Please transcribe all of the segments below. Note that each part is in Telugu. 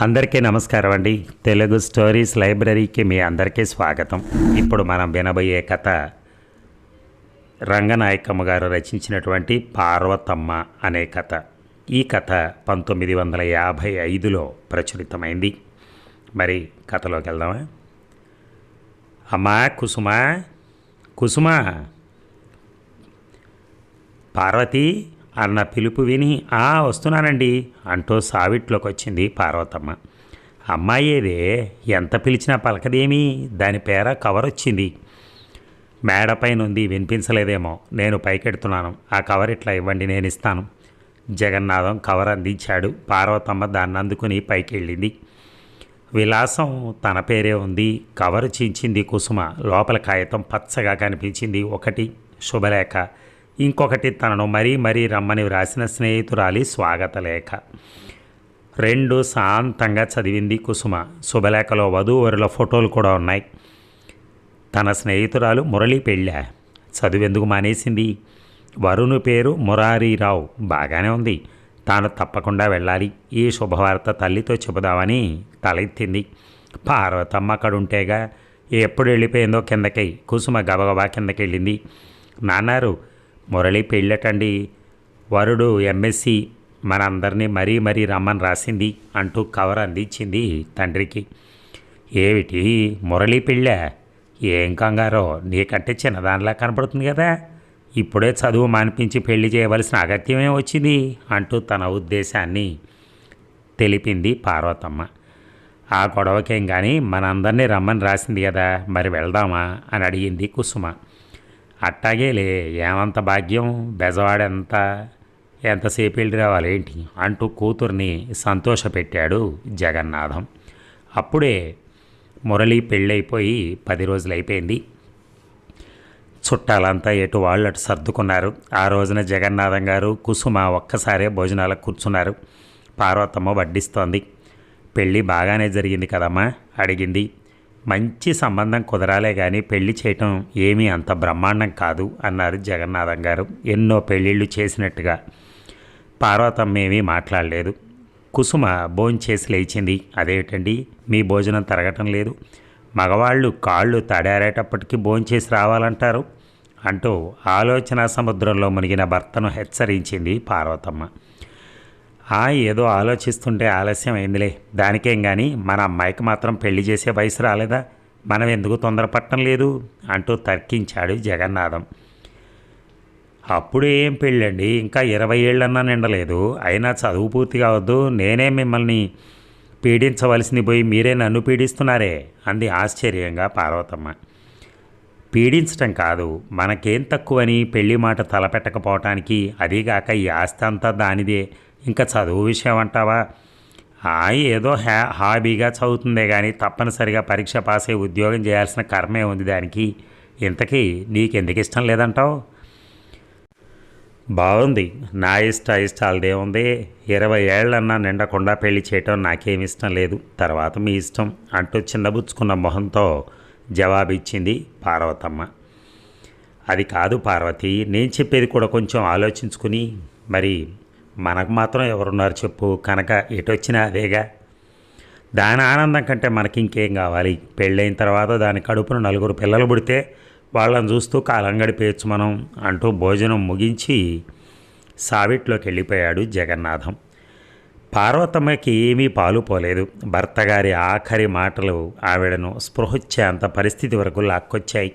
అందరికీ నమస్కారం అండి. తెలుగు స్టోరీస్ లైబ్రరీకి మీ అందరికీ స్వాగతం. ఇప్పుడు మనం వినబోయే కథ రంగనాయకమ్మ గారు రచించినటువంటి పార్వతమ్మ అనే కథ. ఈ కథ పంతొమ్మిది వందల యాభై ఐదులో ప్రచురితమైంది. మరి కథలోకి వెళ్దామా? అమ్మా కుసుమా కుసుమా. పార్వతి అన్న పిలుపు విని ఆ వస్తున్నానండి అంటూ సావిట్లోకి వచ్చింది పార్వతమ్మ. అమ్మాయేదే ఎంత పిలిచినా పలకదేమి? దాని పేర కవర్ వచ్చింది మేడపైన ఉంది వినిపించలేదేమో నేను పైకెడుతున్నాను. ఆ కవర్ ఇట్లా ఇవ్వండి నేను ఇస్తాను. జగన్నాథం కవర్ అందించాడు. పార్వతమ్మ దాన్ని అందుకుని పైకెళ్ళింది. విలాసం తన పేరే ఉంది. కవరు చించింది కుసుమ. లోపల కాగితం పచ్చగా కనిపించింది ఒకటి. శుభలేఖ. ఇంకొకటి తనను మరీ మరీ రమ్మని వ్రాసిన స్నేహితురాలి స్వాగత లేఖ రెండు శాంతంగా చదివింది కుసుమ. శుభలేఖలో వధూవరుల ఫోటోలు కూడా ఉన్నాయి. తన స్నేహితురాలు మురళి పెళ్ళా. చదువెందుకు మానేసింది? వరుణు పేరు మురారీరావు. బాగానే ఉంది. తాను తప్పకుండా వెళ్ళాలి. ఈ శుభవార్త తల్లితో చెబుదామని తలెత్తింది. పార్వతమ్మ అక్కడుంటేగా ఎప్పుడు వెళ్ళిపోయిందో కిందకి. కుసుమ గబగబా కిందకి వెళ్ళింది నాన్నారు మురళి పెళ్ళటండి. వరుడు ఎంఎస్సి మనందరినీ మరీ మరీ రమ్మని రాసింది అంటూ కవర్ అందించింది తండ్రికి. ఏమిటి మురళి పెళ్ళా? ఏం కంగారో? నీకంటే చిన్నదానిలా కనపడుతుంది కదా. ఇప్పుడే చదువు మానిపించి పెళ్ళి చేయవలసిన అగత్యమే వచ్చింది అంటూ తన ఉద్దేశాన్ని తెలిపింది పార్వతమ్మ. ఆ గొడవకేం కానీ మనందరినీ రమ్మని రాసింది కదా మరి వెళ్దామా? అని అడిగింది కుసుమ. అట్టాగేలే ఏమంత భాగ్యం? బెజవాడెంత? ఎంతసేపు వెళ్ళి రావాలేంటి? అంటూ కూతుర్ని సంతోషపెట్టాడు జగన్నాథం. అప్పుడే మురళి పెళ్ళైపోయి పది రోజులు అయిపోయింది చుట్టాలంతా ఎటు వాళ్ళు అటు సర్దుకున్నారు. ఆ రోజున జగన్నాథం గారు కుసుమ ఒక్కసారే భోజనాలకు కూర్చున్నారు. పార్వతమ్మ వడ్డిస్తోంది. పెళ్ళి బాగానే జరిగింది కదమ్మా? అడిగింది. మంచి సంబంధం కుదరాలే కానీ పెళ్ళి చేయటం ఏమీ అంత బ్రహ్మాండం కాదు అన్నారు జగన్నాథం గారు. ఎన్నో పెళ్ళిళ్ళు చేసినట్టుగా. పార్వతమ్మ ఏమీ మాట్లాడలేదు. కుసుమ భోంచేసి లేచింది. అదేమిటండి? మీ భోజనం తరగటం లేదు. మగవాళ్ళు కాళ్ళు తడారేటప్పటికీ భోంచేసి రావాలంటారు? అంటూ ఆలోచన సముద్రంలో మునిగిన భర్తను హెచ్చరించింది పార్వతమ్మ. ఆ ఏదో ఆలోచిస్తుంటే ఆలస్యం అయిందిలే. దానికేం కానీ మన అమ్మాయికి మాత్రం పెళ్ళి చేసే వయసు రాలేదా? మనం ఎందుకు తొందరపట్టం లేదు? అంటూ తర్కించాడు జగన్నాథం. అప్పుడు ఏం పెళ్ళండి? ఇంకా ఇరవై ఏళ్ళన్నా నిండలేదు. అయినా చదువు పూర్తి కావద్దు. నేనే మిమ్మల్ని పీడించవలసింది పోయి మీరే నన్ను పీడిస్తున్నారే? అంది ఆశ్చర్యంగా పార్వతమ్మ. పీడించటం కాదు మనకేం తక్కువని పెళ్ళి మాట తలపెట్టకపోవటానికి అదీగాక ఈ ఆస్తి అంతా దానిదే. ఇంకా చదువు విషయం అంటావా? ఆ ఏదో హ్యా హాబీగా చదువుతుందే కానీ తప్పనిసరిగా పరీక్ష పాస్ అయ్యి ఉద్యోగం చేయాల్సిన కర్మే ఉంది దానికి. ఇంతకీ నీకెందుకు ఇష్టం లేదంటావు? బాగుంది నా ఇష్ట ఇష్టాలదే ఉంది. ఇరవై ఏళ్ళన్నా నిండకుండా పెళ్ళి చేయటం నాకేమి ఇష్టం లేదు. తర్వాత మీ ఇష్టం అంటూ చిన్నబుచ్చుకున్న మొహంతో జవాబిచ్చింది పార్వతమ్మ. అది కాదు పార్వతి నేను చెప్పేది కూడా కొంచెం ఆలోచించుకుని మరి మనకు మాత్రం ఎవరున్నారు చెప్పు కనుక ఎటొచ్చినా అదేగా దాని ఆనందం కంటే మనకి ఇంకేం కావాలి? పెళ్ళైన తర్వాత దాని కడుపున నలుగురు పిల్లలు పుడితే వాళ్ళని చూస్తూ కాలం గడిపేయచ్చు మనం అంటూ భోజనం ముగించి సావిట్లోకి వెళ్ళిపోయాడు జగన్నాథం. పార్వతమ్మకి ఏమీ పాలు పోలేదు. భర్తగారి ఆఖరి మాటలు ఆవిడను స్పృహొచ్చే అంత పరిస్థితి వరకు లాక్కొచ్చాయి.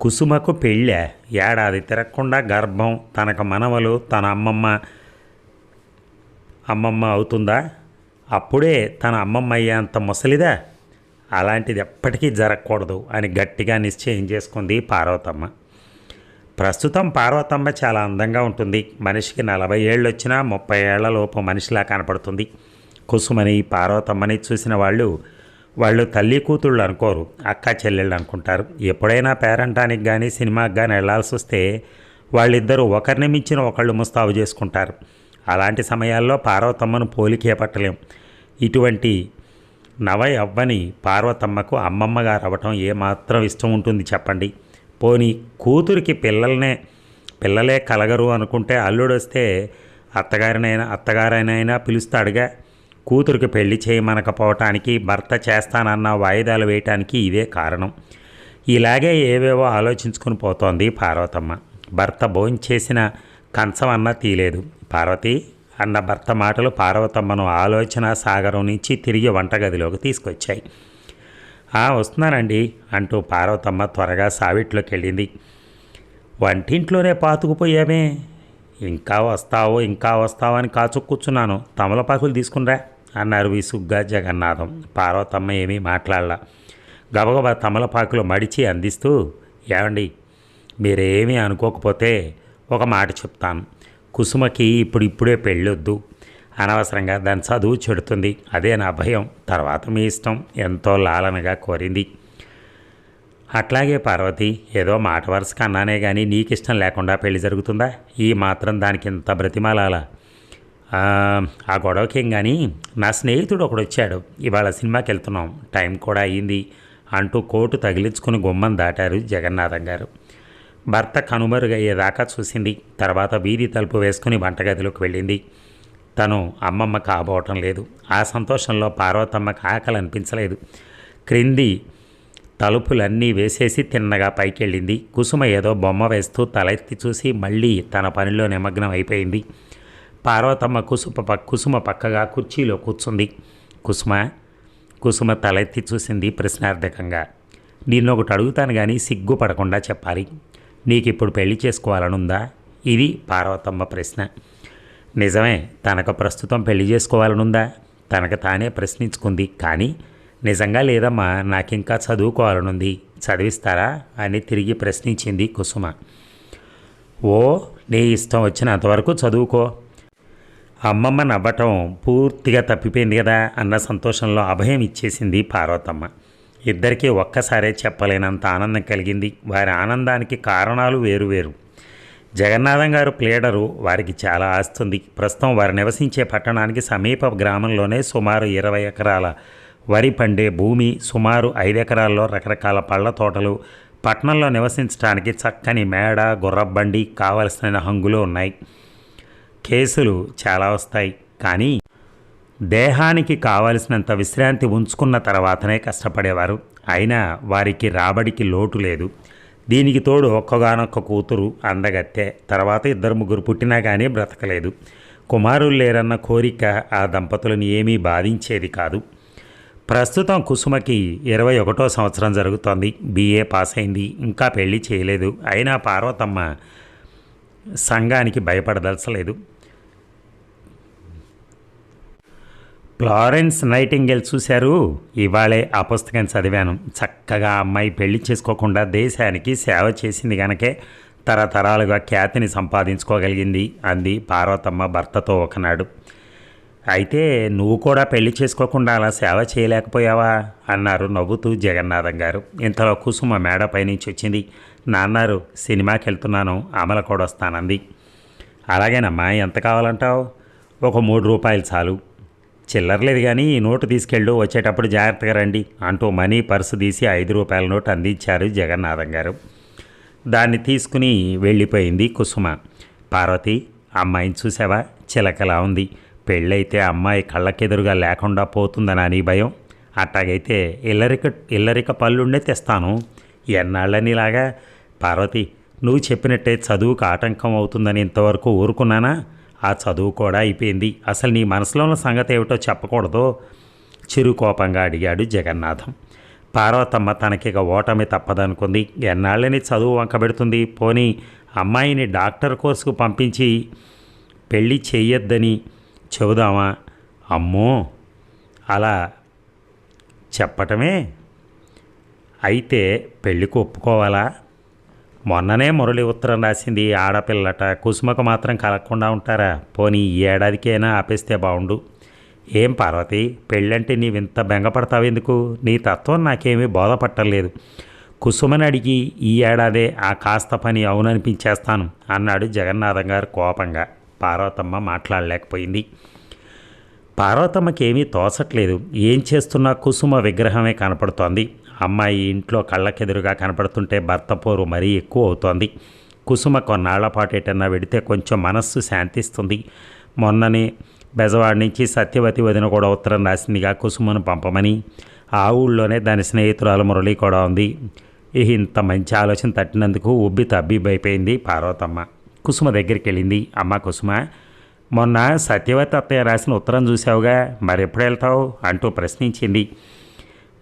కుసుమకు పెళ్ళ? ఏడాది తిరగకుండా గర్భం తనకు మనవలు తన అమ్మమ్మ అమ్మమ్మ అవుతుందా? అప్పుడే తన అమ్మమ్మ అయ్యేంత ముసలిదా? అలాంటిది ఎప్పటికీ జరగకూడదు అని గట్టిగా నిశ్చయం చేసుకుంది పార్వతమ్మ. ప్రస్తుతం పార్వతమ్మ చాలా అందంగా ఉంటుంది. మనిషికి నలభై ఏళ్ళు వచ్చినా ముప్పై ఏళ్ళ లోపు మనిషిలా కనపడుతుంది. కుసుమని పార్వతమ్మని చూసిన వాళ్ళు వాళ్ళు తల్లి కూతుళ్ళు అనుకోరు అక్క చెల్లెళ్ళు అనుకుంటారు. ఎప్పుడైనా పేరంటానికి కానీ సినిమాకి కానీ వెళ్ళాల్సి వస్తే వాళ్ళిద్దరూ ఒకరిని మించిన ఒకళ్ళు ముస్తాబు చేసుకుంటారు. అలాంటి సమయాల్లో పార్వతమ్మను పోలికేపట్టలేం ఇటువంటి నవ అవ్వని పార్వతమ్మకు అమ్మమ్మగా రవ్వటం ఏమాత్రం ఇష్టం ఉంటుంది చెప్పండి. పోని కూతురికి పిల్లల్నే పిల్లలే కలగరు అనుకుంటే అల్లుడు వస్తే అత్తగారినైనా అత్తగారైనైనా పిలుస్తాడుగా. కూతురికి పెళ్ళి చేయమనకపోవటానికి భర్త చేస్తానన్న వాయిదాలు వేయటానికి ఇదే కారణం. ఇలాగే ఏవేవో ఆలోచించుకుని పోతోంది పార్వతమ్మ. భర్త భోంచేసిన కంచం అన్నా తీలేదు. పార్వతి అన్న భర్త మాటలు పార్వతమ్మను ఆలోచన సాగరం నుంచి తిరిగి వంటగదిలోకి తీసుకొచ్చాయి. "ఆ, వస్తున్నానండి అంటూ పార్వతమ్మ త్వరగా సావిట్లోకి వెళ్ళింది వంటింట్లోనే పాతుకుపోయామే ఇంకా వస్తావో ఇంకా వస్తావు అని కాచు కూర్చున్నాను తమలపాకులు తీసుకునిరా అన్నారు విసుగ్గా జగన్నాథం. పార్వతమ్మ ఏమీ మాట్లాడలా. గబగబా తమలపాకులు మడిచి అందిస్తూ ఏమండి మీరేమీ అనుకోకపోతే ఒక మాట చెప్తాను. కుసుమకి ఇప్పుడు ఇప్పుడే పెళ్ళొద్దు. అనవసరంగా దాని చదువు చెడుతుంది. అదే నా భయం. తర్వాత మీ ఇష్టం. ఎంతో లాలనగా కోరింది. అట్లాగే పార్వతి ఏదో మాట వరుస కన్నానే కానీ నీకు ఇష్టం లేకుండా పెళ్ళి జరుగుతుందా? ఈ మాత్రం దానికి ఇంత బ్రతిమాలాల? ఆ, ఆ గొడవకేం కానీ నా స్నేహితుడు ఒకడు వచ్చాడు ఇవాళ సినిమాకి వెళ్తున్నాం టైం కూడా అయ్యింది అంటూ కోటు తగిలించుకుని గుమ్మం దాటారు జగన్నాథం గారు. భర్త కనుమరుగయ్యేదాకా చూసింది. తర్వాత వీధి తలుపు వేసుకుని వంటగదిలోకి వెళ్ళింది. తను అమ్మమ్మ కాబోవటం లేదు. ఆ సంతోషంలో పార్వతమ్మకు ఆకలి అనిపించలేదు క్రింది తలుపులన్నీ వేసేసి తిన్నగా పైకెళ్ళింది. కుసుమ ఏదో బొమ్మ వేస్తూ తలెత్తి చూసి మళ్ళీ తన పనిలో నిమగ్నం అయిపోయింది. పార్వతమ్మ కుసుమ ప- కుసుమ పక్కగా కుర్చీలో కూర్చుంది. కుసుమ కుసుమ తలెత్తి చూసింది ప్రశ్నార్థకంగా. నిన్నొకటి అడుగుతాను కానీ సిగ్గుపడకుండా చెప్పాలి. నీకు ఇప్పుడు పెళ్ళి చేసుకోవాలనుందా? ఇది పార్వతమ్మ ప్రశ్న. నిజమే తనకు ప్రస్తుతం పెళ్ళి చేసుకోవాలనుందా? తనకు తానే ప్రశ్నించుకుంది. కానీ నిజంగా లేదమ్మా నాకింకా చదువుకోవాలనుంది. చదివిస్తారా? అని తిరిగి ప్రశ్నించింది కుసుమ. ఓ నీ ఇష్టం వచ్చినంతవరకు చదువుకో. అమ్మమ్మ నవ్వటం పూర్తిగా తప్పిపోయింది కదా అన్న సంతోషంలో అభయం ఇచ్చేసింది పార్వతమ్మ. ఇద్దరికీ ఒక్కసారే చెప్పలేనంత ఆనందం కలిగింది. వారి ఆనందానికి కారణాలు వేరువేరు జగన్నాథం గారు ప్లేడరు వారికి చాలా ఆస్తుంది ప్రస్తుతం వారు నివసించే పట్టణానికి సమీప గ్రామంలోనే సుమారు ఇరవై ఎకరాల వరి పండే భూమి సుమారు ఐదు ఎకరాల్లో రకరకాల పళ్ళ తోటలు పట్టణంలో నివసించడానికి చక్కని మేడ గుర్రబండి కావలసిన హంగులు ఉన్నాయి. కేసులు చాలా వస్తాయి. కానీ దేహానికి కావలసినంత విశ్రాంతి ఉంచుకున్న తర్వాతనే కష్టపడేవారు. అయినా వారికి రాబడికి లోటు లేదు. దీనికి తోడు ఒక్కగానొక్క కూతురు అందగత్తే. తర్వాత ఇద్దరు ముగ్గురు పుట్టినా కానీ బ్రతకలేదు. కుమారులు లేరన్న కోరిక ఆ దంపతులను ఏమీ బాధించేది కాదు. ప్రస్తుతం కుసుమకి ఇరవై ఒకటో సంవత్సరం జరుగుతోంది. బీఏ పాస్ అయింది ఇంకా పెళ్ళి చేయలేదు. అయినా పార్వతమ్మ సంఘానికి భయపడదలసలేదు. ఫ్లారెన్స్ నైటింగేల్ చూశారు. ఇవాళే ఆ పుస్తకం చదివాను. చక్కగా అమ్మాయి పెళ్ళి చేసుకోకుండా దేశానికి సేవ చేసింది గనకే తరతరాలుగా ఖ్యాతిని సంపాదించుకోగలిగింది అంది పార్వతమ్మ భర్తతో ఒకనాడు. అయితే నువ్వు కూడా పెళ్ళి చేసుకోకుండా అలా సేవ చేయలేకపోయావా? అన్నారు నవ్వుతూ జగన్నాథం గారు. ఇంతలో కుసుమ మేడపై నుంచి వచ్చింది. నాన్నారు సినిమాకి వెళ్తున్నాను అమల కూడా వస్తానంది అలాగేనమ్మా ఎంత కావాలంటావు? ఒక మూడు రూపాయలు చాలు. చిల్లర లేదు కానీ ఈ నోటు తీసుకెళ్ళు వచ్చేటప్పుడు జాగ్రత్తగా రండి అంటూ మనీ పర్సు తీసి ఐదు రూపాయల నోటు అందించారు జగన్నాథం గారు. దాన్ని తీసుకుని వెళ్ళిపోయింది కుసుమ. పార్వతి అమ్మాయిని చూసావా? చిలకలా ఉంది. పెళ్ళైతే అమ్మాయి కళ్ళకెదురుగా లేకుండా పోతుందని అని భయం. అట్టాగైతే ఇల్లరిక ఇల్లరిక పళ్ళుండే తెస్తాను. ఎన్నాళ్ళనిలాగా? పార్వతి నువ్వు చెప్పినట్టే చదువుకు ఆటంకం అవుతుందని ఇంతవరకు ఊరుకున్నానా? ఆ చదువు కూడా అయిపోయింది. అసలు నీ మనసులో ఉన్న సంగతి ఏమిటో చెప్పకూడదు. చిరుకోపంగా అడిగాడు జగన్నాథం. పార్వతమ్మ తనకిక ఓటమి తప్పదనుకుంది. ఎన్నాళ్ళని చదువు వంకబెడుతుంది పోనీ అమ్మాయిని డాక్టర్ కోర్సుకు పంపించి పెళ్ళి చేయొద్దని చెబుదామా? అమ్మో! అలా చెప్పటమే? అయితే పెళ్ళికి ఒప్పుకోవాలా? మొన్ననే మురళి ఉత్తరం రాసింది ఆడపిల్లట కుసుమకు మాత్రం కలగకుండా ఉంటారా? పోనీ ఈ ఏడాదికైనా ఆపేస్తే బాగుండు ఏం పార్వతి పెళ్ళంటే నీవింత బెంగపడతావెందుకు నీ తత్వం నాకేమీ బోధపట్టలేదు. కుసుమని అడిగి ఈ ఏడాదే ఆ కాస్త పని అవుననిపించేస్తాను అన్నాడు జగన్నాథం గారు కోపంగా. పార్వతమ్మ మాట్లాడలేకపోయింది. పార్వతమ్మకి ఏమీ తోచట్లేదు. ఏం చేస్తున్నా కుసుమ విగ్రహమే కనపడుతోంది. అమ్మాయి ఇంట్లో కళ్ళకెదురుగా కనపడుతుంటే భర్త పోరు మరీ ఎక్కువ అవుతోంది. కుసుమ కొన్నాళ్ళ పాటు ఎటన్నా వెడితే కొంచెం మనస్సు శాంతిస్తుంది. మొన్ననే బెజవాడ నుంచి సత్యవతి వదిన కూడా ఉత్తరం రాసిందిగా కుసుమను పంపమని ఆ ఊళ్ళోనే దాని స్నేహితురాలు మురళి కూడా ఉంది. ఇంత మంచి ఆలోచన తట్టినందుకు ఉబ్బి తబ్బిబ్బైపోయింది పార్వతమ్మ. కుసుమ దగ్గరికి వెళ్ళింది. అమ్మ కుసుమ మొన్న సత్యవతి అత్తయ్య రాసిన ఉత్తరం చూసావుగా మరి ఎప్పుడు వెళ్తావు? అంటూ ప్రశ్నించింది.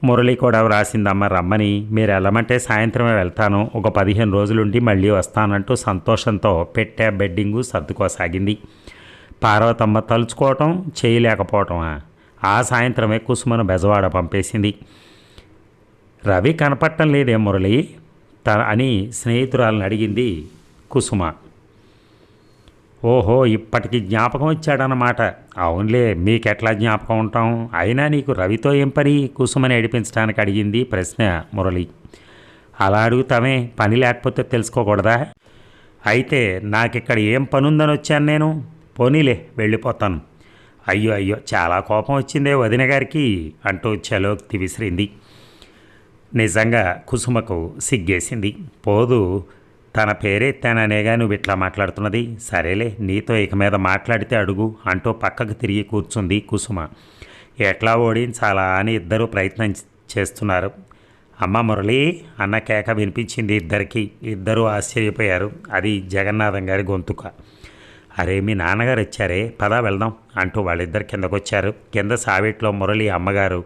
మురళి కూడా వ్రాసిందమ్మ రమ్మని మీరు వెళ్ళమంటే సాయంత్రమే వెళ్తాను. ఒక పదిహేను రోజులుండి మళ్ళీ వస్తానంటూ సంతోషంతో పెట్టే బెడ్డింగు సర్దుకోసాగింది. పార్వతమ్మ తలుచుకోవటం చేయలేకపోవటమా? ఆ సాయంత్రమే కుసుమను బెజవాడ పంపేసింది. రవి కనపడటం లేదే మురళి? త అని స్నేహితురాలను అడిగింది కుసుమ. ఓహో ఇప్పటికి జ్ఞాపకం వచ్చాడనమాట అవునులే మీకెట్లా జ్ఞాపకం ఉంటాం? అయినా నీకు రవితో ఏం పని? కుసుమని ఏడిపించడానికి అడిగింది ప్రశ్న మురళి. అలా అడుగుతామే పని లేకపోతే తెలుసుకోకూడదా? అయితే నాకిక్కడ ఏం పనుందని వచ్చాను నేను? పోనీలే వెళ్ళిపోతాను. అయ్యో అయ్యో చాలా కోపం వచ్చిందే వదిన గారికి అంటూ చలోక్తి విసిరింది నిజంగా కుసుమకు సిగ్గేసింది. పోదు తన పేరెత్తాననేగా నువ్వు ఇట్లా మాట్లాడుతున్నది? సరేలే నీతో ఇక మీద మాట్లాడితే అడుగు అంటూ పక్కకు తిరిగి కూర్చుంది కుసుమ. ఎట్లా ఓడించాలా అని ఇద్దరు ప్రయత్నం చేస్తున్నారు. అమ్మ మురళి అన్న కేక వినిపించింది ఇద్దరికి. ఇద్దరూ ఆశ్చర్యపోయారు. అది జగన్నాథం గారి గొంతుక. అరే మీ నాన్నగారు వచ్చారే? పదా వెళ్దాం అంటూ వాళ్ళిద్దరు కిందకొచ్చారు. కింద సావిట్లో మురళి అమ్మగారు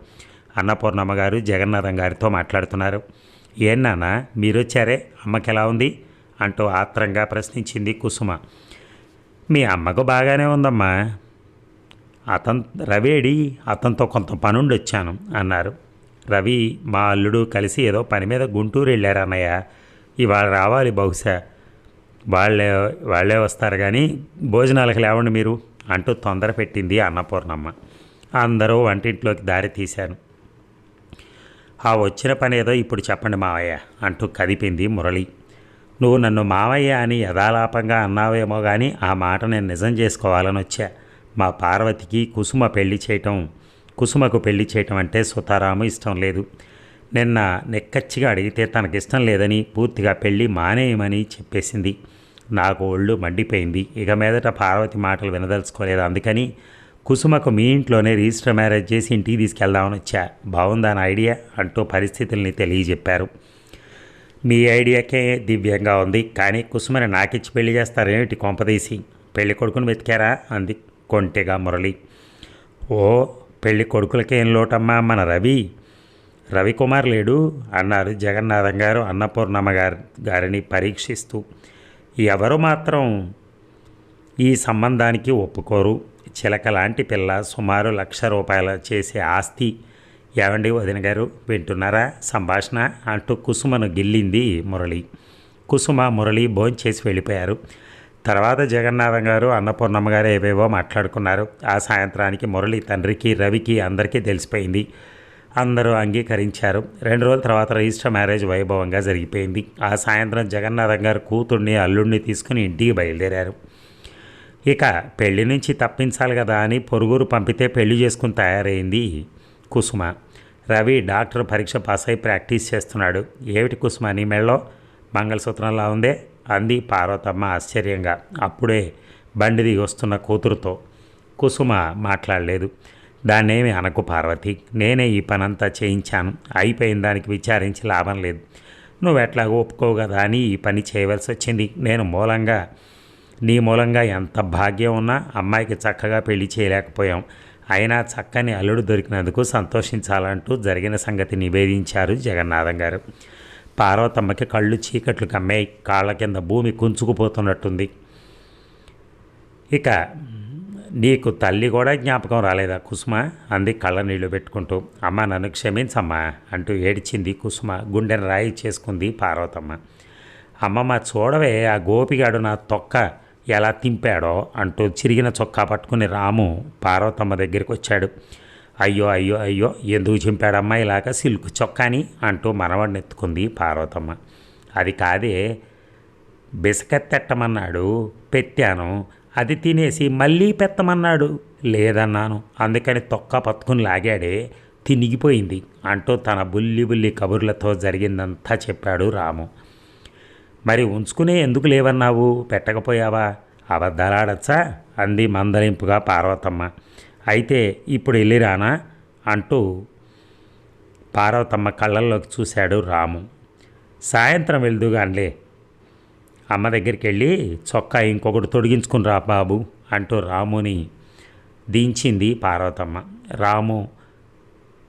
అన్నపూర్ణమ్మ గారు జగన్నాథం గారితో మాట్లాడుతున్నారు. ఏం నాన్న మీరు వచ్చారే అమ్మకి ఎలా ఉంది? అంటూ ఆత్రంగా ప్రశ్నించింది కుసుమ. మీ అమ్మకు బాగానే ఉందమ్మా. అతను రవేడి అతనితో కొంత పనుండి వచ్చాను అన్నారు. రవి మా అల్లుడు కలిసి ఏదో పని మీద గుంటూరు వెళ్ళారు అన్నయ్య. ఇవాళ రావాలి బహుశా. వాళ్ళే వాళ్ళే వస్తారు కానీ భోజనాలకు లేవండి మీరు అంటూ తొందర పెట్టింది అన్నపూర్ణమ్మ. అందరూ వంటింట్లోకి దారి తీశాను ఆ వచ్చిన పని ఏదో ఇప్పుడు చెప్పండి మావయ్య అంటూ కదిపింది మురళి. నువ్వు నన్ను మావయ్య అని యథాలాపంగా అన్నావేమో కానీ ఆ మాట నేను నిజం చేసుకోవాలని వచ్చా. మా పార్వతికి కుసుమ పెళ్ళి చేయటం కుసుమకు పెళ్ళి చేయటం అంటే సుతారాము ఇష్టం లేదు. నిన్న నెక్కచ్చిగా అడిగితే తనకిష్టం లేదని పూర్తిగా పెళ్ళి మానేయమని చెప్పేసింది. నాకు ఒళ్ళు మండిపోయింది. ఇక మీదట పార్వతి మాటలు వినదలుచుకోలేదు. అందుకని కుసుమకు మీ ఇంట్లోనే రిజిస్టర్ మ్యారేజ్ చేసి ఇంటికి తీసుకెళ్దామని వచ్చా. బాగుందా నా ఐడియా? అంటూ పరిస్థితుల్ని తెలియజెప్పారు. మీ ఐడియాకే దివ్యంగా ఉంది. కానీ కుసుమని నాకిచ్చి పెళ్ళి చేస్తారేమిటి కొంపదీసి? పెళ్ళి కొడుకుని వెతికారా? అంది కొంటెగా మురళి. ఓ పెళ్ళి కొడుకులకేం లోటమ్మా మన రవి? రవికుమార్ లేడు అన్నారు జగన్నాథం గారు అన్నపూర్ణమ్మ గారి గారిని పరీక్షిస్తూ. ఎవరు మాత్రం ఈ సంబంధానికి ఒప్పుకోరు. చిలక లాంటి పిల్ల సుమారు లక్ష రూపాయల చేసే ఆస్తి ఏమండి వదిన గారు వింటున్నారా? సంభాషణ అంటూ కుసుమను గిల్లింది మురళి. కుసుమ మురళి భోంచేసి వెళ్ళిపోయారు. తర్వాత జగన్నాథం గారు అన్నపూర్ణమ్మ గారు ఏవేవో మాట్లాడుకున్నారు. ఆ సాయంత్రానికి మురళి తండ్రికి రవికి అందరికీ తెలిసిపోయింది. అందరూ అంగీకరించారు. రెండు రోజుల తర్వాత రిజిస్టర్ మ్యారేజ్ వైభవంగా జరిగిపోయింది. ఆ సాయంత్రం జగన్నాథం గారు కూతుర్ని అల్లుడిని తీసుకుని ఇంటికి బయలుదేరారు. ఇక పెళ్ళి నుంచి తప్పించాలి కదా అని పొరుగురు పంపితే పెళ్ళి చేసుకుని తయారైంది కుసుమ. రవి డాక్టర్ పరీక్ష పాస్ అయి ప్రాక్టీస్ చేస్తున్నాడు. ఏమిటి కుసుమ నీ మెళ్ళో? మంగళసూత్రంలా ఉందే? అంది పార్వతమ్మ ఆశ్చర్యంగా. అప్పుడే బండి దిగి వస్తున్న కూతురుతో. కుసుమ మాట్లాడలేదు. దాన్నేమి అనకు పార్వతి. నేనే ఈ పనంతా చేయించాను. అయిపోయిన దానికి విచారించి లాభం లేదు. నువ్వు ఎట్లాగో ఒప్పుకోవు కదా అని ఈ పని చేయవలసి వచ్చింది. నేను మూలంగా నీ మూలంగా ఎంత భాగ్యం ఉన్నా అమ్మాయికి చక్కగా పెళ్ళి చేయలేకపోయాం. అయినా చక్కని అల్లుడు దొరికినందుకు సంతోషించాలంటూ జరిగిన సంగతి నివేదించారు జగన్నాథం గారు. పార్వతమ్మకి కళ్ళు చీకట్లు కమ్మాయి కాళ్ళ కింద భూమి కుంచుకుపోతున్నట్టుంది. ఇక నీకు తల్లి కూడా జ్ఞాపకం రాలేదా కుసుమ? అంది కళ్ళ నీళ్ళు పెట్టుకుంటూ. అమ్మ నన్ను క్షమించమ్మా అంటూ ఏడిచింది కుసుమ గుండెను రాయి చేసుకుంది పార్వతమ్మ. అమ్మమ్మ చూడవే ఆ గోపిగాడు నా తొక్క. ఎలా తింపాడో అంటూ చిరిగిన చొక్కా పట్టుకుని రాము పార్వతమ్మ దగ్గరికి వచ్చాడు. అయ్యో అయ్యో అయ్యో ఎందుకు చింపాడమ్మా ఇలాగ సిల్క్ చొక్కాని అంటూ మనవాడిని ఎత్తుకుంది పార్వతమ్మ. అది కాదే బిసకెత్తెట్టమన్నాడు పెట్టాను అది తినేసి మళ్ళీ పెట్టమన్నాడు. లేదన్నాను అందుకని తొక్క పత్తుకుని లాగాడే తినిగిపోయింది అంటూ తన బుల్లి బుల్లి కబుర్లతో జరిగిందంతా చెప్పాడు రాము. మరి ఉంచుకునే ఎందుకు లేవన్నావు? పెట్టకపోయావా? అబద్ధాలాడచ్చా అంది మందలింపుగా పార్వతమ్మ. అయితే ఇప్పుడు వెళ్ళిరానా అంటూ పార్వతమ్మ కళ్ళల్లోకి చూశాడు రాము. సాయంత్రం వెళ్దుగానిలే. అమ్మ దగ్గరికి వెళ్ళి చొక్కా ఇంకొకటి తొడిగించుకుని రా బాబు అంటూ రాముని దించింది పార్వతమ్మ. రాము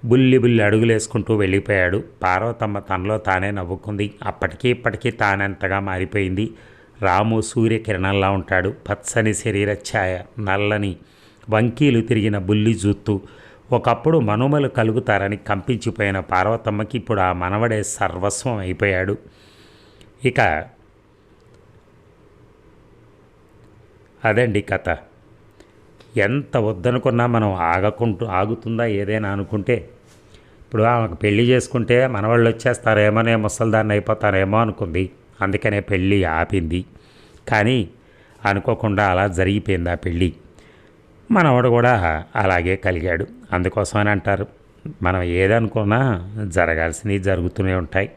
బుల్లి బుల్లి అడుగులేసుకుంటూ వెళ్ళిపోయాడు. పార్వతమ్మ తనలో తానే నవ్వుకుంది. అప్పటికీ ఇప్పటికీ తానెంతగా మారిపోయింది. రాము సూర్యకిరణంలా ఉంటాడు. పచ్చని శరీర ఛాయ నల్లని వంకీలు తిరిగిన బుల్లి జుత్తు. ఒకప్పుడు మనుమలు కలుగుతారని కంపించిపోయిన పార్వతమ్మకి ఇప్పుడు ఆ మనవడే సర్వస్వం అయిపోయాడు. ఇక అదండి కథ. ఎంత వద్దనుకున్నా మనం ఆగకుంటూ ఆగుతుందా ఏదైనా అనుకుంటే ఇప్పుడు ఆమెకు పెళ్ళి చేసుకుంటే మనవాళ్ళు వచ్చేస్తారేమోనే ముసల్దాన్ని అయిపోతారేమో అనుకుంది. అందుకనే పెళ్ళి ఆపింది. కానీ అనుకోకుండా అలా జరిగిపోయింది ఆ పెళ్ళి మనవాడు కూడా అలాగే కలిగాడు. అందుకోసమని అంటారు. మనం ఏదనుకున్నా జరగాల్సినవి జరుగుతూనే ఉంటాయి.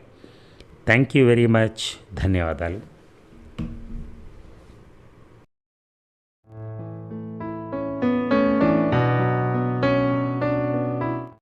థ్యాంక్ యూ వెరీ మచ్ ధన్యవాదాలు.